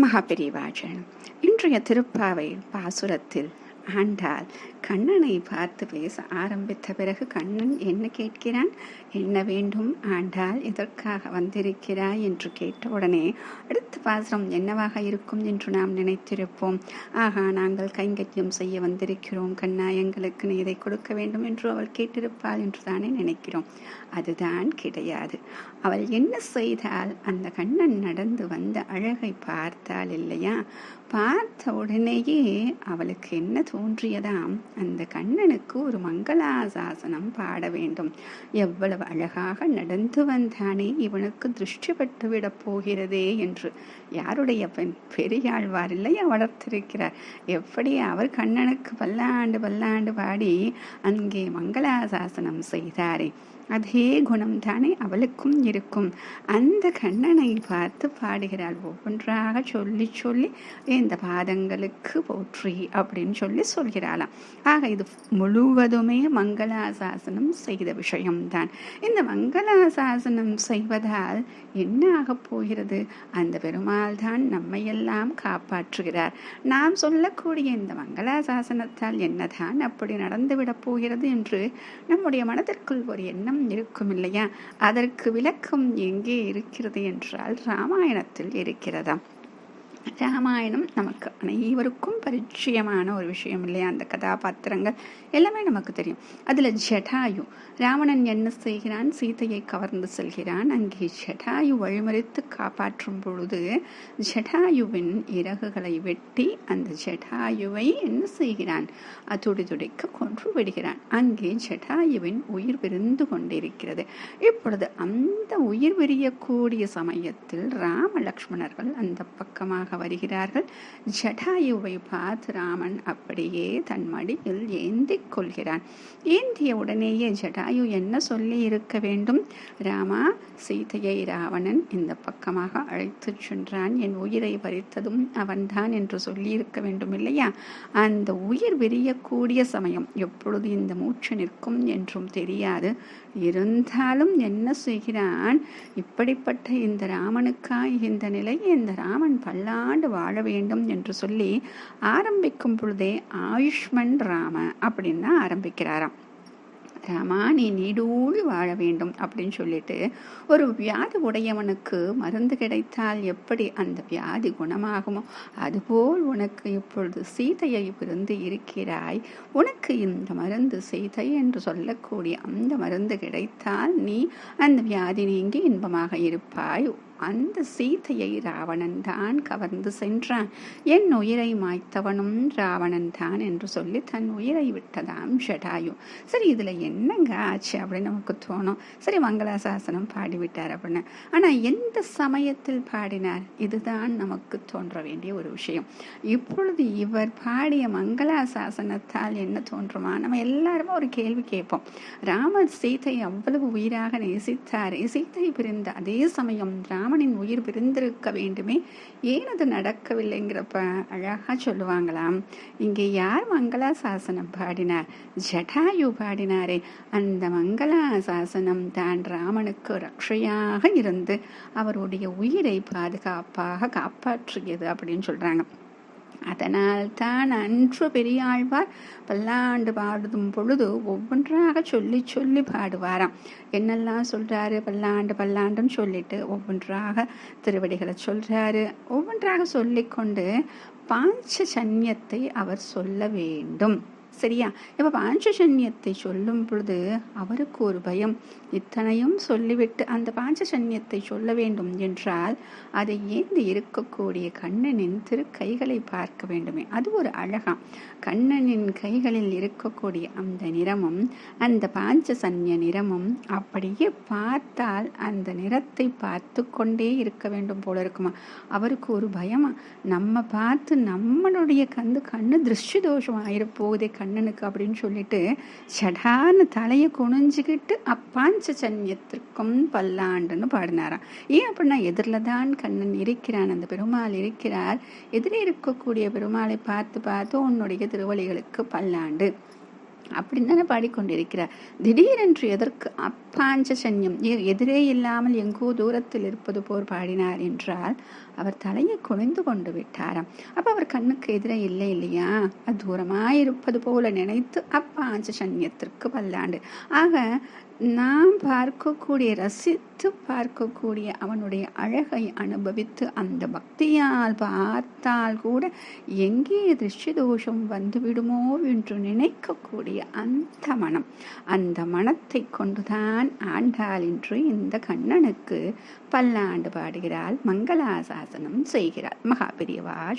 மகாபெரிவாஜன் இன்றைய திருப்பாவை பாசுரத்தில் ஆண்டாள் கண்ணனை பார்த்து பேச ஆரம்பித்த பிறகு கண்ணன் என்ன கேட்கிறான்? என்ன வேண்டும்? ஆண்டால் எதற்காக வந்திருக்கிறாய்? என்று கேட்டவுடனே அடுத்த பாசுரம் என்னவாக இருக்கும் என்று நாம் நினைத்திருப்போம். ஆகா நாங்கள் கைங்கரியம் செய்ய வந்திருக்கிறோம். கண்ணா எங்களுக்கு நீ இதை கொடுக்க வேண்டும் என்று அவள் கேட்டிருப்பாள் என்று தானே நினைக்கிறோம். அதுதான் கிடையாது. அவள் என்ன செய்தால் அந்த கண்ணன் நடந்து வந்த அழகை பார்த்தால் இல்லையா? பார்த்த உடனேயே அவளுக்கு என்ன தோன்றியதாம்? அந்த கண்ணனுக்கு ஒரு மங்களாசாசனம் பாட வேண்டும். எவ்வளவு அழகாக நடந்து வந்தானே இவனுக்கு திருஷ்டி பட்டு விடப் போகிறதே என்று. யாருடைய பெண் பெரியாழ்வார் இல்லையா வளர்த்திருக்கிறார்? எப்படி அவர் கண்ணனுக்கு பல்லாண்டு பல்லாண்டு பாடி அங்கே மங்களாசாசனம் செய்தாரே. அதே குணம் தானே அவளுக்கும் இருக்கும். அந்த கண்ணனை பார்த்து பாடுகிறாள். ஒவ்வொன்றாக சொல்லி சொல்லி இந்த பாதங்களுக்கு போற்றி அப்படின்னு சொல்லி சொல்கிறாளாம். ஆக இது முழுவதுமே மங்களாசாசனம் செய்த விஷயம்தான். இந்த மங்களாசாசனம் செய்வதால் என்ன ஆகப் போகிறது? அந்த பெருமாள் தான் நம்மையெல்லாம் காப்பாற்றுகிறார். நாம் சொல்லக்கூடிய இந்த மங்களாசாசனத்தால் என்னதான் அப்படி நடந்துவிடப் போகிறது என்று நம்முடைய மனதிற்குள் ஒரு எண்ணம் இருக்கும் இல்லையா? அதற்கு விளக்கம் எங்கே இருக்கிறது என்றால் ராமாயணத்தில் இருக்கிறதா ராமாயணம் நமக்கு அனைவருக்கும் பரிச்சயமான ஒரு விஷயம் இல்லையா? அந்த கதாபாத்திரங்கள் எல்லாமே நமக்கு தெரியும். அதில் ஜடாயு ராவணன் என்ன செய்கிறான்? சீதையை கவர்ந்து செல்கிறான். அங்கே ஜடாயு வழிமறித்து காப்பாற்றும் பொழுது ஜடாயுவின் இறகுகளை வெட்டி அந்த ஜடாயுவை என்ன செய்கிறான்? துடி துடிக்க கொன்று விடுகிறான். அங்கே ஜடாயுவின் உயிர் விருந்து கொண்டிருக்கிறது. இப்பொழுது அந்த உயிர் விரியக்கூடிய சமயத்தில் ராம லக்ஷ்மணர்கள் அந்த பக்கமாக வருகிறார்கள். ஜடாயுவை பார்த்து ராமன் அப்படியே தன் மடியில் ஏந்திக் கொள்கிறான். ஏந்திய உடனேயே ஜடாயு என்ன சொல்லி இருக்க வேண்டும்? ராமா சீதையை ராவணன் இந்த பக்கமாக அழைத்துச் சென்றான். என் உயிரை பறித்ததும் அவன்தான் என்று சொல்லி இருக்க வேண்டும் இல்லையா? அந்த உயிர் விரியக்கூடிய சமயம் எப்பொழுது இந்த மூச்சு நிற்கும் என்றும் தெரியாது. இருந்தாலும் என்ன செய்கிறான்? இப்படிப்பட்ட இந்த ராமனுக்காய் இந்த நிலை இந்த ராமன் பல்லாண்டு வாழ வேண்டும் என்று சொல்லி ஆரம்பிக்கும் பொழுதே ஆயுஷ்மன் ராம அப்படின்னு ஆரம்பிக்கிறாராம். ராமா நீ நீடூழி வாழ வேண்டும் அப்படின்னு சொல்லிட்டு ஒரு வியாதி உடையவனுக்கு மருந்து கிடைத்தால் எப்படி அந்த வியாதி குணமாகுமோ அதுபோல் உனக்கு இப்பொழுது சீதையை விருந்து இருக்கிறாய். உனக்கு இந்த மருந்து சீதை என்று சொல்லக்கூடிய அந்த மருந்து கிடைத்தால் நீ அந்த வியாதி நீங்கி இன்பமாக இருப்பாய். அந்த சீதையை ராவணன் தான் கவர்ந்து சென்றான். என் உயிரை மாய்த்தவனும் ராவணன் தான் என்று சொல்லி தன் உயிரை விட்டதாம் ஷடாயு. சரி இதில் என்னங்க ஆச்சு அப்படின்னு நமக்கு தோணும். சரி மங்களாசாசனம் பாடிவிட்டார் அப்படின்னு. ஆனால் எந்த சமயத்தில் பாடினார்? இதுதான் நமக்கு தோன்ற வேண்டிய ஒரு விஷயம். இப்பொழுது இவர் பாடிய மங்களாசாசனத்தால் என்ன தோன்றுமா? நம்ம எல்லாருமே ஒரு கேள்வி கேட்போம். ராமர் சீதை அவ்வளவு உயிராக நேசித்தார். சீதை பிரிந்த அதே சமயம் ராமனின் உயிர் பிரிந்திருக்க வேண்டுமே. ஏன் அது நடக்கவில்லைங்கிறப்ப அழகாக சொல்லுவாங்களாம். இங்கே யார் மங்களாசாசனம் பாடினார்? ஜடாயு பாடினாரே. அந்த மங்களாசாசனம் தான் ராமனுக்கு ரக்ஷையாக இருந்து அவருடைய உயிரை பாதுகாப்பாக காப்பாற்றியது அப்படின்னு சொல்றாங்க. அதனால் தான் அன்று பெரியாழ்வார் பல்லாண்டு பாடுதும் பொழுது ஒவ்வொன்றாக சொல்லி சொல்லி பாடுவாராம். என்னெல்லாம் சொல்றாரு? பல்லாண்டு பல்லாண்டுன்னு சொல்லிட்டு ஒவ்வொன்றாக திருவடிகளை சொல்றாரு. ஒவ்வொன்றாக சொல்லிக்கொண்டு பாஞ்ச சன்யத்தை அவர் சொல்ல வேண்டும். சரியா? இப்போ பாஞ்சசன்யத்தை சொல்லும் பொழுது அவருக்கு ஒரு பயம். இத்தனையும் சொல்லிவிட்டு அந்த பாஞ்சசன்யத்தை சொல்ல வேண்டும் என்றால் அதை ஏந்து இருக்கக்கூடிய கண்ணனின் திரு கைகளை பார்க்க வேண்டுமே. அது ஒரு அழகா. கண்ணனின் கைகளில் இருக்கக்கூடிய அந்த நிறமும் அந்த பாஞ்சசன்ய நிறமும் அப்படியே பார்த்தால் அந்த நிறத்தை பார்த்து கொண்டே இருக்க வேண்டும் போல இருக்குமா? அவருக்கு ஒரு பயமா. நம்ம பார்த்து நம்மளுடைய கந்து கண்ணு திருஷ்டி தோஷம் ஆயிரப்போகுதே கண்ணனுக்கு அப்படின்னு சொல்லிட்டு சடான்னு தலையை குனிஞ்சுக்கிட்டு அப்பாஞ்ச சன்யத்திற்கும் பல்லாண்டுன்னு பாடினாராம். ஏன் அப்படின்னா எதிரில் தான் கண்ணன் இருக்கிறான் அந்த பெருமாள் இருக்கிறார். எதிரே இருக்கக்கூடிய பெருமாளை பார்த்து பார்த்து உன்னுடைய திருவழிகளுக்கு பல்லாண்டு. அப்படின்னு தானே பாடிக்கொண்டிருக்கிறார். திடீரென்று எதற்கு அப்பாஞ்ச சன்யம்? எதிரே இல்லாமல் எங்கோ தூரத்தில் இருப்பது போல் பாடினார் என்றால் அவர் தலையை குனிந்து கொண்டு விட்டாராம். அப்ப அவர் கண்ணுக்கு எதிரே இல்லை இல்லையா? அது தூரமாயிருப்பது போல நினைத்து அப்பாஞ்ச சன்யத்திற்கு பல்லாண்டு ஆக நாம் பார்க்கக்கூடிய ரசித்து பார்க்கக்கூடிய அவனுடைய அழகை அனுபவித்து அந்த பக்தியால் பார்த்தால் கூட எங்கே திருஷ்டி தோஷம் வந்துவிடுமோ என்று நினைக்கக்கூடிய அந்த மனம். அந்த மனத்தை கொண்டுதான் ஆண்டாள் என்று இந்த கண்ணனுக்கு பல்லாண்டு பாடுகிறாள் மங்களாசாசனம் செய்கிறாள். மகாபெரியவா